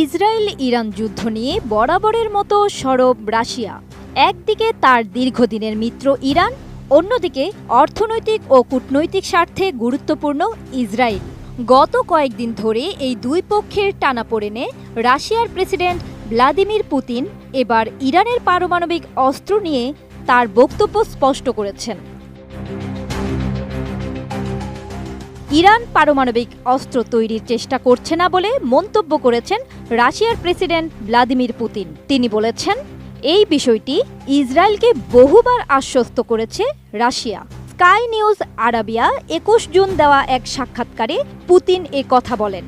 Israel Iran যুদ্ধ নিয়ে বরাবরের মতো সরব রাশিয়া। একদিকে তার দীর্ঘদিনের মিত্র ইরান, অন্যদিকে অর্থনৈতিক ও কূটনৈতিক স্বার্থে গুরুত্বপূর্ণ ইসরায়েল। গত কয়েকদিন ধরে এই দুই পক্ষের টানাপোড়েনে রাশিয়ার প্রেসিডেন্ট ভ্লাদিমির পুতিন এবার ইরানের পারমাণবিক অস্ত্র নিয়ে তার বক্তব্য স্পষ্ট করেছেন। ইরান পারমাণবিক অস্ত্র তৈরির চেষ্টা করছে না বলে মন্তব্য করেছেন রাশিয়ার প্রেসিডেন্ট ভ্লাদিমির পুতিন। তিনি বলেছেন এই বিষয়টি ইসরায়েলকে বহুবার আশ্বস্ত করেছে রাশিয়া। স্কাই নিউজ আরাবিয়া একুশ জুন দেওয়া এক সাক্ষাৎকারে পুতিন এ কথা বলেন।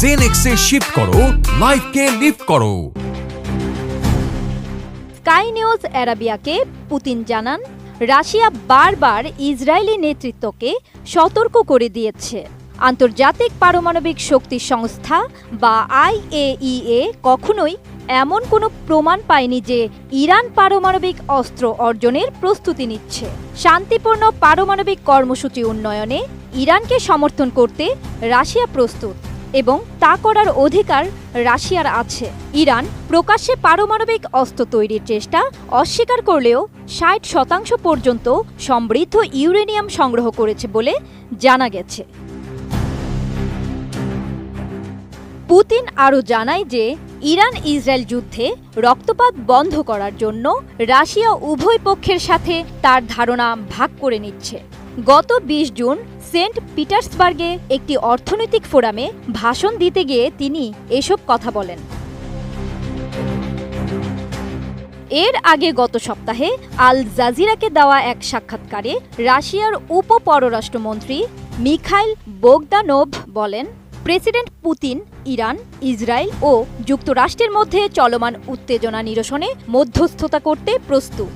জেনেক্সে শিফট করো লাইফকে লিফট করো। স্কাই নিউজ অ্যারাবিয়াকে পুতিন জানান রাশিয়া বারবার ইসরায়েলি নেতৃত্বকে সতর্ক করে দিয়েছে। আন্তর্জাতিক পারমাণবিক শক্তি সংস্থা বা আইএইএ কখনোই এমন কোনো প্রমাণ পায়নি যে ইরান পারমাণবিক অস্ত্র অর্জনের প্রস্তুতি নিচ্ছে। শান্তিপূর্ণ পারমাণবিক কর্মসূচি উন্নয়নে ইরানকে সমর্থন করতে রাশিয়া প্রস্তুত। এবং তা করার অধিকার রাশিয়ার আছে। ইরান প্রকাশ্যে পারমাণবিক অস্ত্র তৈরির চেষ্টা অস্বীকার করলেও ষাট শতাংশ পর্যন্ত সমৃদ্ধ ইউরেনিয়াম সংগ্রহ করেছে বলে জানা গেছে। পুতিন আরও জানায় যে ইরান ইসরায়েল যুদ্ধে রক্তপাত বন্ধ করার জন্য রাশিয়া উভয় পক্ষের সাথে তার ধারণা ভাগ করে নিচ্ছে। গত বিশ জুন সেন্ট পিটার্সবার্গে একটি অর্থনৈতিক ফোরামে ভাষণ দিতে গিয়ে তিনি এসব কথা বলেন। এর আগে গত সপ্তাহে আল জাজিরাকে দেওয়া এক সাক্ষাৎকারে রাশিয়ার উপ পররাষ্ট্রমন্ত্রী মিখাইল বোগদানোভ বলেন, প্রেসিডেন্ট পুতিন, ইরান, ইসরায়েল ও যুক্তরাষ্ট্রের মধ্যে চলমান উত্তেজনা নিরসনে মধ্যস্থতা করতে প্রস্তুত।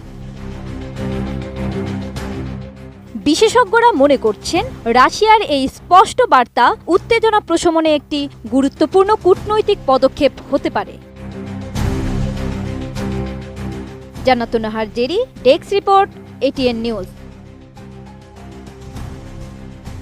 বিশেষজ্ঞরা মনে করছেন রাশিয়ার এই স্পষ্ট বার্তা উত্তেজনা প্রশমনে একটি গুরুত্বপূর্ণ কূটনৈতিক পদক্ষেপ হতে পারে। Janatun Jeri, desk report, ATN News.